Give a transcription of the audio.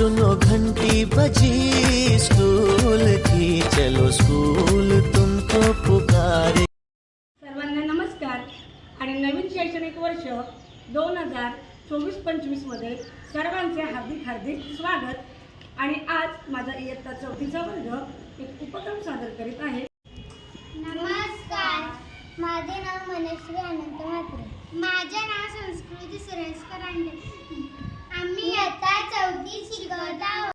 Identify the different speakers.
Speaker 1: सुनो घंटी बजी स्कूल की चलो स्कूल तुमको पुकारे।
Speaker 2: सर्वांना नमस्कार. आणि नवीन शैक्षणिक वर्ष दोन हजार चोवीस पंचवीसमध्ये सर्वांचे हार्दिक हार्दिक स्वागत. आणि आज माझा इयत्ता चौथीचा वर्ग एक उपक्रम सादर करीत आहे.
Speaker 3: नमस्कार. माझे नाव मनश्री अनंत म्हात्रे. माझे नाव संस्कृती सुरेश करांडे. आम्ही आता चौथी शिकत आहोत